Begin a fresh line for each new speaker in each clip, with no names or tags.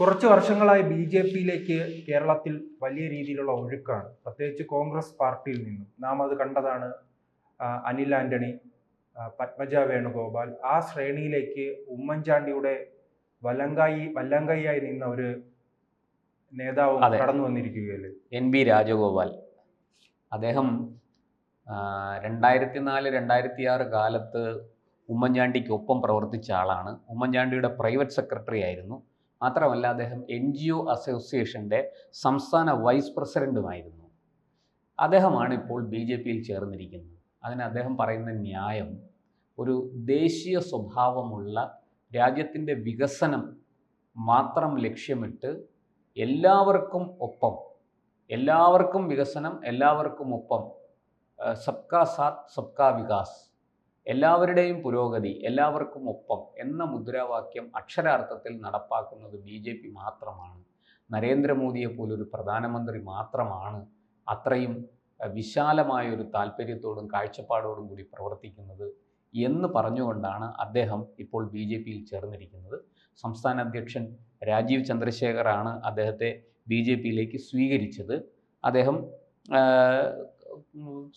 കുറച്ച് വർഷങ്ങളായി B J പിയിലേക്ക് കേരളത്തിൽ വലിയ രീതിയിലുള്ള ഒഴുക്കാണ്. പ്രത്യേകിച്ച് കോൺഗ്രസ് പാർട്ടിയിൽ നിന്നും. നാം അത് കണ്ടതാണ് അനിൽ ആന്റണി പത്മജ വേണുഗോപാൽ. ആ ശ്രേണിയിലേക്ക് ഉമ്മൻചാണ്ടിയുടെ വലങ്കായി വല്ലങ്കായി നിന്ന ഒരു നേതാവ്. കടന്നു വന്നിരിക്കുകയല്ലേ?
N B Rajagopal. അദ്ദേഹം രണ്ടായിരത്തി നാല് രണ്ടായിരത്തി ആറ് കാലത്ത് ഉമ്മൻചാണ്ടിക്കൊപ്പം പ്രവർത്തിച്ച ആളാണ്. ഉമ്മൻചാണ്ടിയുടെ പ്രൈവറ്റ് സെക്രട്ടറി ആയിരുന്നു. മാത്രമല്ല അദ്ദേഹം എൻ ജി ഒ അസോസിയേഷന്റെ സംസ്ഥാന വൈസ് പ്രസിഡന്റുമായിരുന്നു അദ്ദേഹമാണ് ഇപ്പോൾ ബി ജെ പിയിൽ ചേർന്നിരിക്കുന്നത്. അതിന് അദ്ദേഹം പറയുന്ന ന്യായം ഒരു ദേശീയ സ്വഭാവമുള്ള രാജ്യത്തിന്റെ വികസനം മാത്രം ലക്ഷ്യമിട്ട് എല്ലാവർക്കും ഒപ്പം എല്ലാവർക്കും വികസനം എല്ലാവർക്കും ഒപ്പം സബ്കാ സാത്ത് സബ്കാ വികാസ് എല്ലാവരുടെയും പുരോഗതി എല്ലാവർക്കും ഒപ്പം എന്ന മുദ്രാവാക്യം അക്ഷരാർത്ഥത്തിൽ നടപ്പാക്കുന്നത് ബി ജെ പി മാത്രമാണ്. നരേന്ദ്രമോദിയെ പോലൊരു പ്രധാനമന്ത്രി മാത്രമാണ് അത്രയും വിശാലമായ ഒരു താല്പര്യത്തോടും കാഴ്ചപ്പാടോടും കൂടി പ്രവർത്തിക്കുന്നത് എന്ന് പറഞ്ഞുകൊണ്ടാണ് അദ്ദേഹം ഇപ്പോൾ ബി ജെ പിയിൽ ചേർന്നിരിക്കുന്നത്. സംസ്ഥാന അധ്യക്ഷൻ രാജീവ് ചന്ദ്രശേഖറാണ് അദ്ദേഹത്തെ ബി ജെ പിയിലേക്ക് സ്വീകരിച്ചത്. അദ്ദേഹം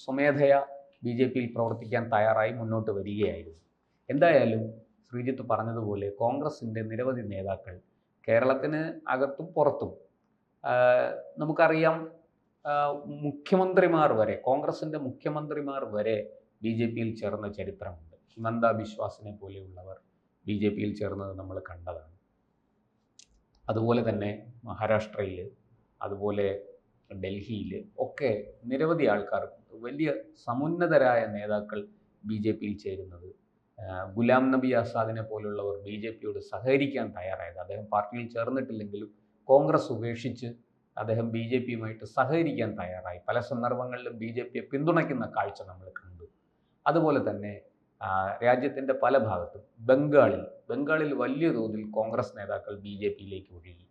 സ്വമേധയാ ബി ജെ പിയിൽ പ്രവർത്തിക്കാൻ തയ്യാറായി മുന്നോട്ട് വരികയായിരുന്നു. എന്തായാലും ശ്രീജിത്ത് പറഞ്ഞതുപോലെ കോൺഗ്രസിന്റെ നിരവധി നേതാക്കൾ കേരളത്തിന് അകത്തും പുറത്തും നമുക്കറിയാം മുഖ്യമന്ത്രിമാർ വരെ കോൺഗ്രസിന്റെ മുഖ്യമന്ത്രിമാർ വരെ ബി ജെ പിയിൽ ചേർന്ന ചരിത്രമുണ്ട്. ഹിമന്ത ബിശ്വാസിനെ പോലെയുള്ളവർ ബി ജെ പിയിൽ ചേർന്നത് നമ്മൾ കണ്ടതാണ്. അതുപോലെ തന്നെ മഹാരാഷ്ട്രയിൽ അതുപോലെ ഡൽഹിയിൽ ഒക്കെ നിരവധി ആൾക്കാർ വലിയ സമുന്നതരായ നേതാക്കൾ ബി ജെ പിയിൽ ചേരുന്നത്. ഗുലാം നബി ആസാദിനെ പോലുള്ളവർ ബി ജെ പിയോട് സഹകരിക്കാൻ തയ്യാറായത്. അദ്ദേഹം പാർട്ടിയിൽ ചേർന്നിട്ടില്ലെങ്കിലും കോൺഗ്രസ് ഉപേക്ഷിച്ച് അദ്ദേഹം ബി ജെ പിയുമായിട്ട് സഹകരിക്കാൻ തയ്യാറായി. പല സന്ദർഭങ്ങളിലും ബി ജെ പിയെ പിന്തുണയ്ക്കുന്ന കാഴ്ച നമ്മൾ കണ്ടു. അതുപോലെ തന്നെ രാജ്യത്തിന്റെ പല ഭാഗത്തും ബംഗാളിൽ ബംഗാളിൽ വലിയ തോതിൽ കോൺഗ്രസ് നേതാക്കൾ ബി ജെ പിയിലേക്ക് ഒഴുകി.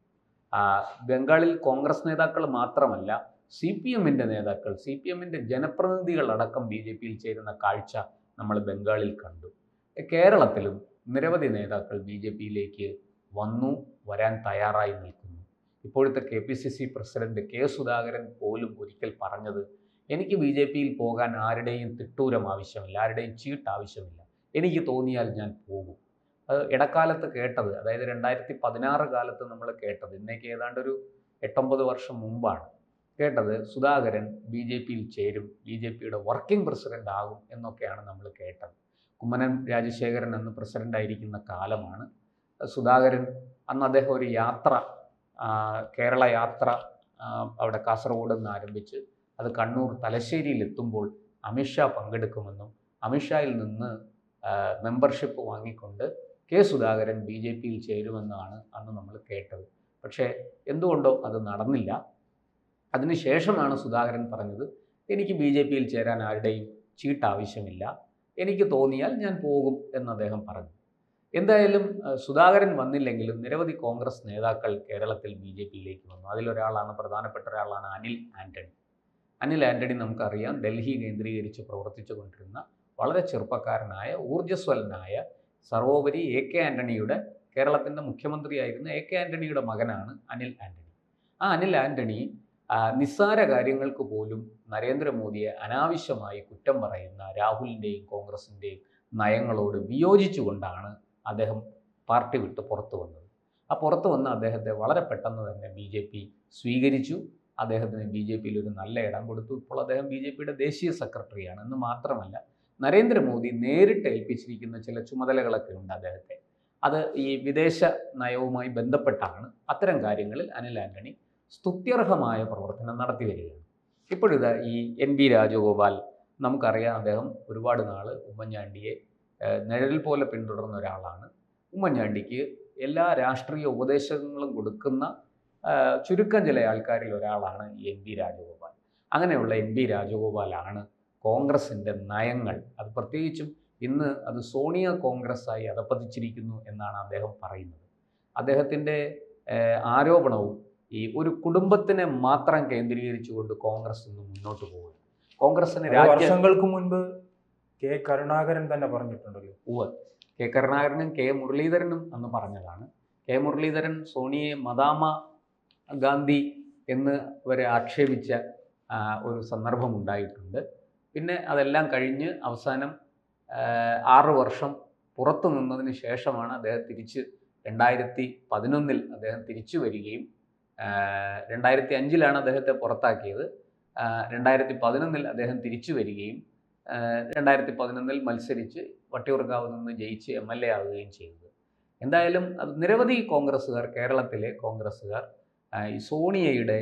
ബംഗാളിൽ കോൺഗ്രസ് നേതാക്കൾ മാത്രമല്ല സി പി എമ്മിന്റെ നേതാക്കൾ സി പി എമ്മിന്റെ ജനപ്രതിനിധികളടക്കം ബി ജെ പിയിൽ ചേരുന്ന കാഴ്ച നമ്മൾ ബംഗാളിൽ കണ്ടു. കേരളത്തിലും നിരവധി നേതാക്കൾ ബി ജെ പിയിലേക്ക് വന്നു വരാൻ തയ്യാറായി നിൽക്കുന്നു. ഇപ്പോഴത്തെ K P C C president K Sudhakaran പോലും ഒരിക്കൽ പറഞ്ഞത് എനിക്ക് ബി ജെ പിയിൽ പോകാൻ ആരുടെയും തിട്ടൂരം ആവശ്യമില്ല ആരുടെയും ചീട്ട് ആവശ്യമില്ല. എനിക്ക് തോന്നിയാൽ ഞാൻ പോകും. ഇടക്കാലത്ത് കേട്ടത്. അതായത് രണ്ടായിരത്തി പതിനാറ് കാലത്ത് നമ്മൾ കേട്ടത്. ഇന്നേക്ക് ഏതാണ്ട് ഒരു എട്ടൊമ്പത് വർഷം മുമ്പാണ് കേട്ടത്. സുധാകരൻ ബി ജെ പിയിൽ ചേരും ബി ജെ പിയുടെ വർക്കിംഗ് പ്രസിഡന്റ് ആകും എന്നൊക്കെയാണ് നമ്മൾ കേട്ടത്. കുമ്മനം രാജശേഖരൻ അന്ന് പ്രസിഡന്റ് ആയിരിക്കുന്ന കാലമാണ്. സുധാകരൻ അന്ന് അദ്ദേഹം ഒരു യാത്ര കേരള യാത്ര അവിടെ കാസർഗോഡ് നിന്ന് ആരംഭിച്ച് അത് കണ്ണൂർ തലശ്ശേരിയിൽ എത്തുമ്പോൾ അമിത്ഷാ പങ്കെടുക്കുമെന്നും അമിത്ഷായിൽ നിന്ന് മെമ്പർഷിപ്പ് വാങ്ങിക്കൊണ്ട് കെ സുധാകരൻ ബി ജെ പിയിൽ ചേരുമെന്നാണ് അന്ന് നമ്മൾ കേട്ടത്. പക്ഷേ എന്തുകൊണ്ടോ അത് നടന്നില്ല. അതിനുശേഷമാണ് സുധാകരൻ പറഞ്ഞത് എനിക്ക് ബി ജെ പിയിൽ ചേരാൻ ആരുടെയും ചീട്ട് ആവശ്യമില്ല. എനിക്ക് തോന്നിയാൽ ഞാൻ പോകും എന്ന് അദ്ദേഹം പറഞ്ഞു. എന്തായാലും സുധാകരൻ വന്നില്ലെങ്കിലും നിരവധി കോൺഗ്രസ് നേതാക്കൾ കേരളത്തിൽ ബി ജെ പിയിലേക്ക് വന്നു. അതിലൊരാളാണ് പ്രധാനപ്പെട്ട ഒരാളാണ് അനിൽ ആന്റണി അനിൽ ആന്റണി നമുക്കറിയാം ഡൽഹി കേന്ദ്രീകരിച്ച് പ്രവർത്തിച്ചു കൊണ്ടിരുന്ന വളരെ ചെറുപ്പക്കാരനായ ഊർജസ്വലനായ സർവോപരി എ കെ ആന്റണിയുടെ കേരളത്തിന്റെ മുഖ്യമന്ത്രിയായിരുന്ന എ കെ ആന്റണിയുടെ മകനാണ് അനിൽ ആന്റണി ആ അനിൽ ആന്റണി നിസ്സാര കാര്യങ്ങൾക്ക് പോലും നരേന്ദ്രമോദിയെ അനാവശ്യമായി കുറ്റം പറയുന്ന രാഹുലിന്റെയും കോൺഗ്രസിന്റെയും നയങ്ങളോട് വിയോജിച്ചുകൊണ്ടാണ് അദ്ദേഹം പാർട്ടി വിട്ട് പുറത്തു വന്നത്. ആ പുറത്തു വന്ന അദ്ദേഹത്തെ വളരെ പെട്ടെന്ന് തന്നെ ബി ജെ പി സ്വീകരിച്ചു. അദ്ദേഹത്തിന് ബി ജെ പിയിൽ ഒരു നല്ല ഇടം കൊടുത്തു. ഇപ്പോൾ അദ്ദേഹം ബി ജെ പിയുടെ ദേശീയ സെക്രട്ടറിയാണ് എന്ന് മാത്രമല്ല നരേന്ദ്രമോദി നേരിട്ട് ഏൽപ്പിച്ചിരിക്കുന്ന ചില ചുമതലകളൊക്കെ ഉണ്ട് അദ്ദേഹത്തെ. അത് ഈ വിദേശ നയവുമായി ബന്ധപ്പെട്ടാണ് അത്തരം കാര്യങ്ങളിൽ അനിൽ ആന്റണി സ്തുത്യർഹമായ പ്രവർത്തനം നടത്തി വരികയാണ്. ഇപ്പോഴിത് ഈ എൻ വി രാജഗോപാൽ നമുക്കറിയാം അദ്ദേഹം ഒരുപാട് നാൾ ഉമ്മൻചാണ്ടിയെ നിഴൽ പോലെ പിന്തുടർന്ന ഒരാളാണ്. ഉമ്മൻചാണ്ടിക്ക് എല്ലാ രാഷ്ട്രീയ ഉപദേശങ്ങളും കൊടുക്കുന്ന ചുരുക്കം ചില ആൾക്കാരിൽ ഒരാളാണ് എൻ വി രാജഗോപാൽ. അങ്ങനെയുള്ള എൻ വി രാജഗോപാലാണ് കോൺഗ്രസിന്റെ നയങ്ങൾ. അത് പ്രത്യേകിച്ചും ഇന്ന് അത് സോണിയ കോൺഗ്രസ്സായി അതപ്പതിച്ചിരിക്കുന്നു എന്നാണ് അദ്ദേഹം പറയുന്നത്. അദ്ദേഹത്തിന്റെ ആരോപണവും ഈ ഒരു കുടുംബത്തിനെ മാത്രം കേന്ദ്രീകരിച്ചുകൊണ്ട് കോൺഗ്രസ് ഇന്ന് മുന്നോട്ട് പോകുന്നു കോൺഗ്രസിന്
വർഷങ്ങൾക്ക് മുൻപ് കെ കരുണാകരൻ തന്നെ പറഞ്ഞിട്ടുണ്ടല്ലോ.
ഉവ കെ കരുണാകരനും കെ മുരളീധരനും അന്ന് പറഞ്ഞതാണ്. കെ മുരളീധരൻ സോണിയെ മദാമ ഗാന്ധി എന്ന് വരെ ആക്ഷേപിച്ച ഒരു സന്ദർഭം ഉണ്ടായിട്ടുണ്ട് പിന്നെ അതെല്ലാം കഴിഞ്ഞ് അവസാനം ആറു വർഷം പുറത്തു നിന്നതിന് ശേഷമാണ് അദ്ദേഹം തിരിച്ച് രണ്ടായിരത്തി പതിനൊന്നിൽ അദ്ദേഹം തിരിച്ചു വരികയും രണ്ടായിരത്തി അഞ്ചിലാണ് അദ്ദേഹത്തെ പുറത്താക്കിയത്. രണ്ടായിരത്തി പതിനൊന്നിൽ അദ്ദേഹം തിരിച്ചു വരികയും രണ്ടായിരത്തി പതിനൊന്നിൽ മത്സരിച്ച് വട്ടിയൂർക്കാവ് നിന്ന് ജയിച്ച് എം എൽ എ ആവുകയും ചെയ്തത്. എന്തായാലും അത് നിരവധി കോൺഗ്രസ്സുകാർ കേരളത്തിലെ കോൺഗ്രസ്സുകാർ ഈ സോണിയയുടെ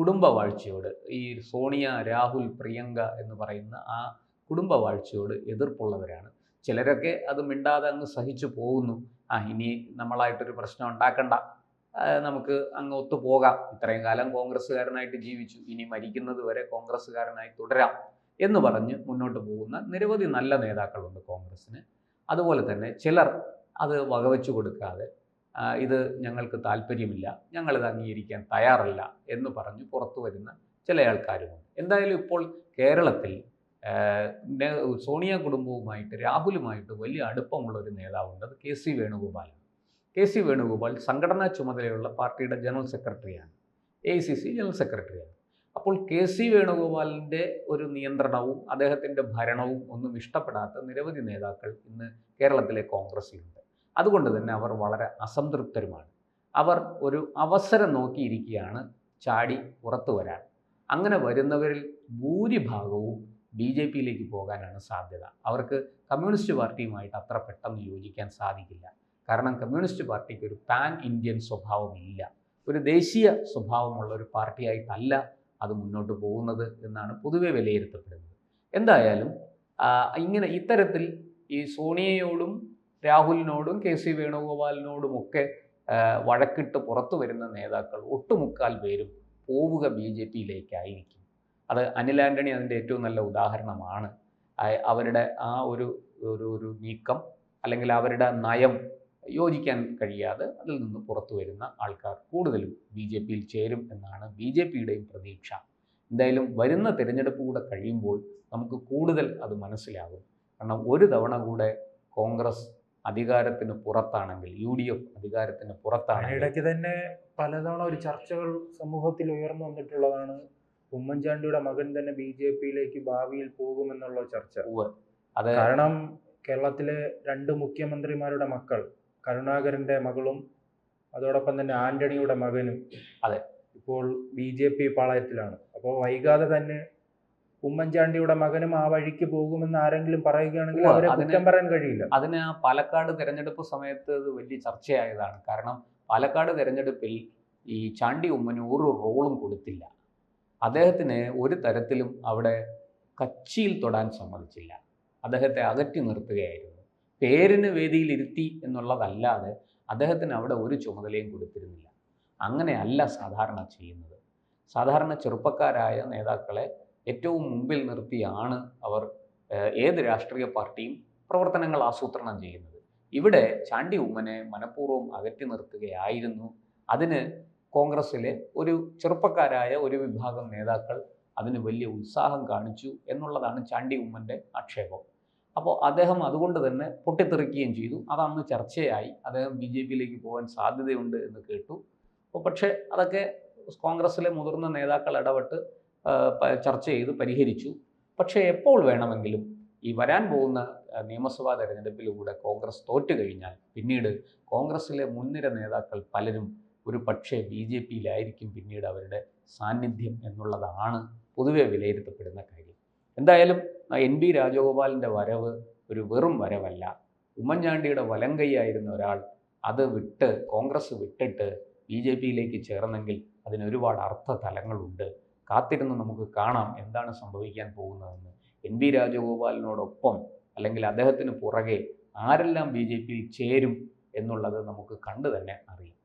കുടുംബവാഴ്ചയോട് ഈ സോണിയ രാഹുൽ പ്രിയങ്ക എന്ന് പറയുന്ന ആ കുടുംബവാഴ്ചയോട് എതിർപ്പുള്ളവരാണ്. ചിലരൊക്കെ അത് മിണ്ടാതെ അങ്ങ് സഹിച്ചു പോകുന്നു. ആ ഇനി നമ്മളായിട്ടൊരു പ്രശ്നം ഉണ്ടാക്കണ്ട. നമുക്ക് അങ്ങ് ഒത്തുപോകാം ഇത്രയും കാലം കോൺഗ്രസ്സുകാരനായിട്ട് ജീവിച്ചു. ഇനി മരിക്കുന്നത് വരെ കോൺഗ്രസ്സുകാരനായി തുടരാം എന്ന് പറഞ്ഞ് മുന്നോട്ട് പോകുന്ന നിരവധി നല്ല നേതാക്കളുണ്ട് കോൺഗ്രസ്സിന്. അതുപോലെ തന്നെ ചിലർ അത് വകവെച്ചു കൊടുക്കാതെ ഇത് ഞങ്ങൾക്ക് താല്പര്യമില്ല ഞങ്ങളിത് അംഗീകരിക്കാൻ തയ്യാറല്ല എന്ന് പറഞ്ഞ് പുറത്തു വരുന്ന ചില ആൾക്കാരുമുണ്ട്. എന്തായാലും ഇപ്പോൾ കേരളത്തിൽ സോണിയ കുടുംബവുമായിട്ട് രാഹുലുമായിട്ട് വലിയ അടുപ്പമുള്ള ഒരു നേതാവുണ്ട് അത് കെ സി വേണുഗോപാലാണ്. കെ സി വേണുഗോപാൽ സംഘടനാ ചുമതലയുള്ള പാർട്ടിയുടെ ജനറൽ സെക്രട്ടറിയാണ് എ സി സി ജനറൽ സെക്രട്ടറിയാണ്. അപ്പോൾ കെ സി വേണുഗോപാലിന്റെ ഒരു നിയന്ത്രണവും അദ്ദേഹത്തിന്റെ ഭരണവും ഒന്നും ഇഷ്ടപ്പെടാത്ത നിരവധി നേതാക്കൾ ഇന്ന് കേരളത്തിലെ കോൺഗ്രസ്സിലുണ്ട്. അതുകൊണ്ട് തന്നെ അവർ വളരെ അസംതൃപ്തരുമാണ്. അവർ ഒരു അവസരം നോക്കിയിരിക്കുകയാണ് ചാടി പുറത്തു വരാൻ. അങ്ങനെ വരുന്നവരിൽ ഭൂരിഭാഗവും ബി ജെ പിയിലേക്ക് പോകാനാണ് സാധ്യത. അവർക്ക് കമ്മ്യൂണിസ്റ്റ് പാർട്ടിയുമായിട്ട് അത്ര പെട്ടെന്ന് യോജിക്കാൻ സാധിക്കില്ല. കാരണം കമ്മ്യൂണിസ്റ്റ് പാർട്ടിക്ക് ഒരു പാൻ ഇന്ത്യൻ സ്വഭാവമില്ല. ഒരു ദേശീയ സ്വഭാവമുള്ള ഒരു പാർട്ടിയായിട്ടല്ല അത് മുന്നോട്ട് പോകുന്നത് എന്നാണ് പൊതുവെ വിലയിരുത്തപ്പെടുന്നത്. എന്തായാലും ഇങ്ങനെ ഇത്തരത്തിൽ ഈ സോണിയയോടും രാഹുലിനോടും കെ സി വേണുഗോപാലിനോടും ഒക്കെ വഴക്കിട്ട് പുറത്തു വരുന്ന നേതാക്കൾ ഒട്ടുമുക്കാൽ പേരും പോവുക ബി ജെ പിയിലേക്കായിരിക്കും. അത് അനിൽ ആന്റണി അതിന്റെ ഏറ്റവും നല്ല ഉദാഹരണമാണ്. അവരുടെ ആ ഒരു ഒരു ഒരു നീക്കം അല്ലെങ്കിൽ അവരുടെ നയം യോജിക്കാൻ കഴിയാതെ അതിൽ നിന്ന് പുറത്തു വരുന്ന ആൾക്കാർ കൂടുതലും ബി ജെ പിയിൽ ചേരും എന്നാണ് ബി ജെ പിയുടെയും പ്രതീക്ഷ. എന്തായാലും വരുന്ന തിരഞ്ഞെടുപ്പ് കൂടെ കഴിയുമ്പോൾ നമുക്ക് കൂടുതൽ അത് മനസ്സിലാകും. കാരണം ഒരു തവണ കൂടെ കോൺഗ്രസ് അധികാരത്തിന് പുറത്താണെങ്കിൽ യു ഡി എഫ് അധികാരത്തിന് പുറത്താണ്
ഇടയ്ക്ക് തന്നെ പലതവണ ഒരു ചർച്ചകൾ സമൂഹത്തിൽ ഉയർന്നു വന്നിട്ടുള്ളതാണ് ഉമ്മൻചാണ്ടിയുടെ മകൻ തന്നെ ബി ജെ പിയിലേക്ക് ഭാവിയിൽ പോകുമെന്നുള്ള ചർച്ച.
അത്
കാരണം കേരളത്തിലെ രണ്ട് മുഖ്യമന്ത്രിമാരുടെ മക്കൾ കരുണാകരന്റെ മകളും അതോടൊപ്പം തന്നെ ആന്റണിയുടെ മകനും
അതെ.
ഇപ്പോൾ ബി ജെ പി പാളയത്തിലാണ് അപ്പോൾ വൈകാതെ തന്നെ ഉമ്മൻചാണ്ടിയുടെ മകനും ആ വഴിക്ക് പോകുമെന്ന് ആരെങ്കിലും പറയുകയാണെങ്കിൽ അവരെ കുറ്റം പറയാൻ കഴിയില്ല.
അതിന് ആ പാലക്കാട് തെരഞ്ഞെടുപ്പ് സമയത്ത് ഇത് വലിയ ചർച്ചയായതാണ്. കാരണം പാലക്കാട് തെരഞ്ഞെടുപ്പിൽ ഈ ചാണ്ടി ഉമ്മന് ഒരു റോളും കൊടുത്തില്ല. അദ്ദേഹത്തിന് ഒരു തരത്തിലും അവിടെ കച്ചിയിൽ തൊടാൻ സമ്മതിച്ചില്ല. അദ്ദേഹത്തെ അകറ്റി നിർത്തുകയായിരുന്നു. പേരിന് വേദിയിൽ ഇരുത്തി എന്നുള്ളതല്ലാതെ അദ്ദേഹത്തിന് അവിടെ ഒരു ചുമതലയും കൊടുത്തിരുന്നില്ല. അങ്ങനെയല്ല സാധാരണ ചെയ്യുന്നത്. സാധാരണ ചെറുപ്പക്കാരായ നേതാക്കളെ ഏറ്റവും മുമ്പിൽ നിർത്തിയാണ് അവർ ഏത് രാഷ്ട്രീയ പാർട്ടിയും പ്രവർത്തനങ്ങൾ ആസൂത്രണം ചെയ്യുന്നത്. ഇവിടെ ചാണ്ടി ഉമ്മനെ മനഃപൂർവം അകറ്റി നിർത്തുകയായിരുന്നു. അതിന് കോൺഗ്രസ്സിലെ ഒരു ചെറുപ്പക്കാരായ ഒരു വിഭാഗം നേതാക്കൾ അതിന് വലിയ ഉത്സാഹം കാണിച്ചു എന്നുള്ളതാണ് ചാണ്ടി ഉമ്മന്റെ ആക്ഷേപം. അപ്പോൾ അദ്ദേഹം അതുകൊണ്ട് തന്നെ പൊട്ടിത്തെറിക്കുകയും ചെയ്തു. അതന്ന് ചർച്ചയായി. അദ്ദേഹം ബി ജെ പിയിലേക്ക് പോകാൻ സാധ്യതയുണ്ട് എന്ന് കേട്ടു. അപ്പോൾ പക്ഷേ അതൊക്കെ കോൺഗ്രസ്സിലെ മുതിർന്ന നേതാക്കൾ ഇടപെട്ട് ചർച്ച ചെയ്ത് പരിഹരിച്ചു. പക്ഷേ എപ്പോൾ വേണമെങ്കിലും ഈ വരാൻ പോകുന്ന നിയമസഭാ തെരഞ്ഞെടുപ്പിലൂടെ കോൺഗ്രസ് തോറ്റു കഴിഞ്ഞാൽ പിന്നീട് കോൺഗ്രസിലെ മുൻനിര നേതാക്കൾ പലരും ഒരു പക്ഷേ ബി ജെ പിയിലായിരിക്കും പിന്നീട് അവരുടെ സാന്നിധ്യം എന്നുള്ളതാണ് പൊതുവെ വിലയിരുത്തപ്പെടുന്ന കാര്യം. എന്തായാലും എൻ ബി രാജഗോപാലിന്റെ വരവ് ഒരു വെറും വരവല്ല. ഉമ്മൻചാണ്ടിയുടെ വലങ്കൈയായിരുന്ന ഒരാൾ അത് വിട്ട് കോൺഗ്രസ് വിട്ടിട്ട് ബി ജെ പിയിലേക്ക് ചേർന്നെങ്കിൽ അതിന് ഒരുപാട് അർത്ഥതലങ്ങളുണ്ട്. കാത്തിരുന്ന് നമുക്ക് കാണാം എന്താണ് സംഭവിക്കാൻ പോകുന്നതെന്ന്. എൻ വി രാജഗോപാലിനോടൊപ്പം അല്ലെങ്കിൽ അദ്ദേഹത്തിന് പുറകെ ആരെല്ലാം ബി ജെ പിയിൽ ചേരും എന്നുള്ളത് നമുക്ക് കണ്ടു തന്നെ അറിയാം.